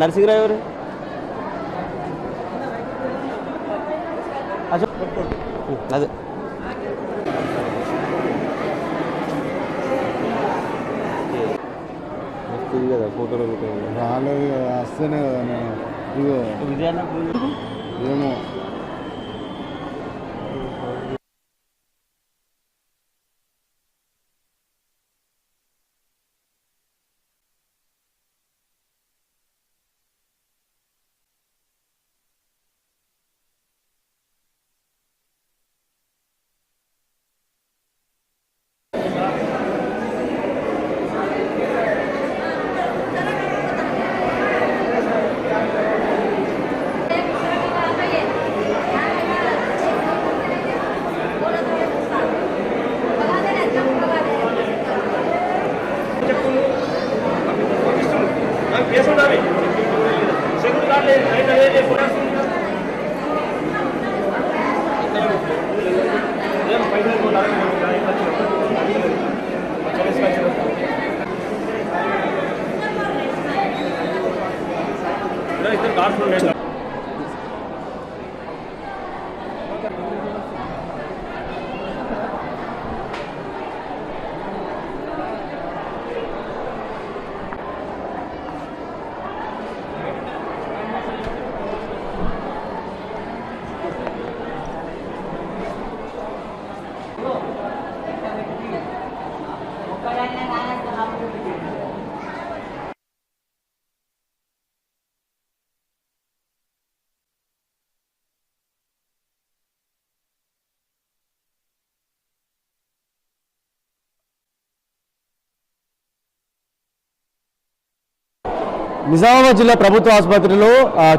నరసింహరావు ఎవరు? అదే. వస్తుంది కదా ఫోటోలు రాలేదు వస్తేనే కదా నేను. ఇగో ఏమో. इधर कार నిజామాబాద్ జిల్లా ప్రభుత్వ ఆసుపత్రిలో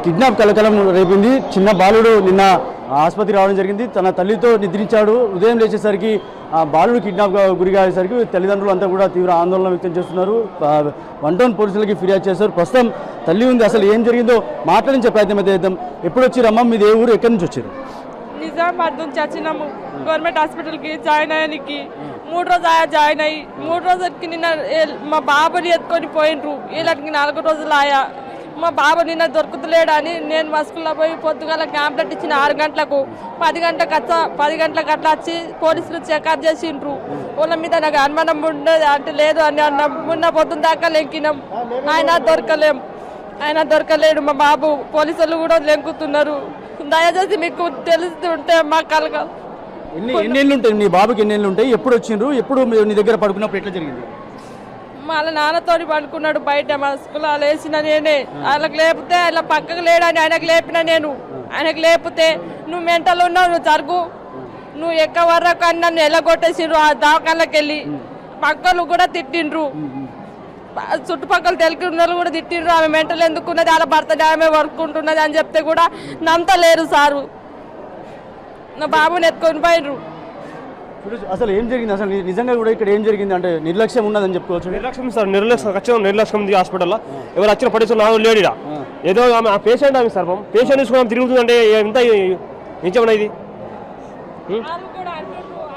కిడ్నాప్ కలకలం రేపింది. చిన్న బాలుడు నిన్న ఆసుపత్రి రావడం జరిగింది. తన తల్లితో నిద్రించాడు. ఉదయం లేచేసరికి బాలుడు కిడ్నాప్ గురి తల్లిదండ్రులు అంతా కూడా తీవ్ర ఆందోళన వ్యక్తం చేస్తున్నారు. వన్ టౌన్ పోలీసులకి ఫిర్యాదు చేశారు. ప్రస్తుతం తల్లి ఉంది. అసలు ఏం జరిగిందో మాట్లాడించే ప్రయత్నం అయితే చేద్దాం. ఎప్పుడు వచ్చారమ్మా మీది ఏ ఊరు? ఎక్కడి నుంచి వచ్చారు? నిజామాబాద్ నుంచి వచ్చినాము. గవర్నమెంట్ హాస్పిటల్కి జాయిన్ అయ్యానికి. మూడు రోజు ఆయా జాయిన్ అయ్యి మూడు రోజులకి నిన్న మా బాబుని ఎత్తుకొని పోయినరు వీళ్ళకి నాలుగు రోజులు ఆయా. మా బాబు నిన్న దొరుకుతలేడని నేను మస్కుల్లో పోయి పొద్దుగాల క్యాంప్లెట్ ఇచ్చిన ఆరు గంటలకు పది గంటలకు వచ్చా పది గంటలకు అట్లా వచ్చి పోలీసులు చెకప్ చేసిండ్రు. వాళ్ళ మీద నాకు అనుమానం ఉండేది. అంటే లేదు అని అన్న. మొన్న పొద్దున్న దాకా లెంకినాం. ఆయన దొరకలేం. ఆయన దొరకలేడు మా బాబు. పోలీసులు కూడా లెంకుతున్నారు. దయచేసి మీకు తెలుస్తుంటే మా కలగ ఎన్ని ఎన్ని ఏళ్ళు ఉంటాయి? నీ బాబుకి ఎన్ని ఏళ్ళు ఉంటాయి? ఎప్పుడు వచ్చిండ్రు? ఎప్పుడు మీరు నీ దగ్గర పడుకున్నప్పుడు ఎట్లా జరిగింది? వాళ్ళ నాన్నతోని పడుకున్నాడు బయట మా స్కూల్ లేచిన నేనే. వాళ్ళకి లేపితే అలా పక్కకు లేడని ఆయనకు లేపిన నేను. ఆయనకు లేపితే నువ్వు మెంటలు ఉన్నావు నువ్వు జరుగు. నువ్వు ఎక్క వరకు అని నన్ను ఎలగొట్టేసిండ్రు ఆ దావకాళ్ళకి వెళ్ళి. పక్కలు కూడా తిట్టిండ్రు. చుట్టుపక్కల తెలుగు ఉన్న వాళ్ళు కూడా తిట్టిండ్రు. ఆమె మెంటలు ఎందుకున్నది? వాళ్ళ భర్త ఆమె వర్కుంటున్నది అని చెప్తే కూడా నమ్మతలేరు సారు. నా బాబుని ఎత్తుకొని పోయినరు అసలు ఏం జరిగింది? అసలు నిజంగా కూడా ఇక్కడ ఏం జరిగింది? అంటే నిర్లక్ష్యం ఉన్నదని చెప్పుకోవచ్చు. నిర్లక్ష్యం సార్ నిర్లక్ష్యం ఖచ్చితంగా నిర్లక్ష్యం ఉంది హాస్పిటల్లో. ఎవరు వచ్చిన నా లేడు ఈడ. ఏదో ఆమె ఆ పేషెంట్ ఆమె సార్ పేషెంట్ తీసుకుని తిరుగుతుందంటే ఎంత నిజమన్నా ఇది?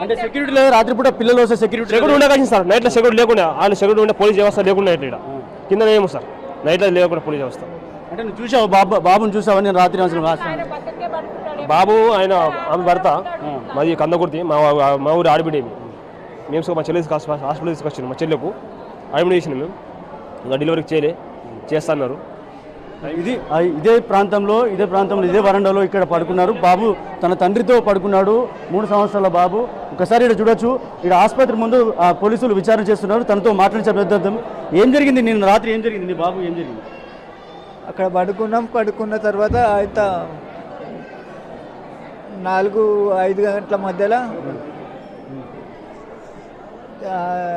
అంటే సెక్యూరిటీ లేదు రాత్రిపూట పిల్లలు వస్తే సెక్యూరిటీ సెక్యూరిటీ ఉండే కలిసి సార్ నైట్లో సెక్యూరిటీ లేకుండా వాళ్ళు సెక్యూరిటీ ఉండే పోలీస్ వ్యవస్థ లేకుండా ఇక్కడ కింద ఏమో సార్ నైట్లో లేకుండా పోలీస్ వ్యవస్థ. అంటే నువ్వు చూసావు బాబు బాబుని చూసావు? నేను రాత్రి అసలు బాబు ఆయన ఆమె భర్త మాది కందకుర్తి మా మా ఊరి ఆడబిడ్డేమి. మేము సో మా చెల్లి హాస్పిటల్ తీసుకొచ్చాను మా చెల్లెకు. అడ్మిట్ చేసినాం మేము. ఇంకా డెలివరీకి చేయలే చేస్తున్నారు. ఇది ఇదే ప్రాంతంలో ఇదే ప్రాంతంలో ఇదే వరండాలో ఇక్కడ పడుకున్నారు. బాబు తన తండ్రితో పడుకున్నాడు మూడు సంవత్సరాల బాబు. ఒకసారి ఇక్కడ చూడొచ్చు ఇక్కడ ఆసుపత్రి ముందు ఆ, పోలీసులు విచారణ చేస్తున్నారు. తనతో మాట్లాడించే పెద్దర్థం ఏం జరిగింది నిన్న రాత్రి? ఏం జరిగింది? నీ బాబు ఏం జరిగింది? అక్కడ పడుకున్నాం పడుకున్న తర్వాత ఇంత నాలుగు ఐదు గంటల మధ్యలో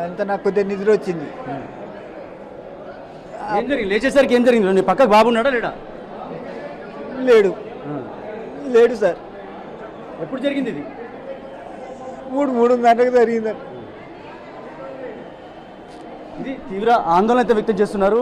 అంత నాకు కొద్దిగా నిద్ర వచ్చింది. ఏం జరిగింది? లేచేసరికి ఏం జరిగింది? నీ పక్కకు బాబు ఉన్నాడా లేడా? లేడు. లేడు సార్. ఎప్పుడు జరిగింది ఇది? మూడు మూడు గంటలకు జరిగింది. ఇది తీవ్ర ఆందోళన అయితే వ్యక్తం చేస్తున్నారు.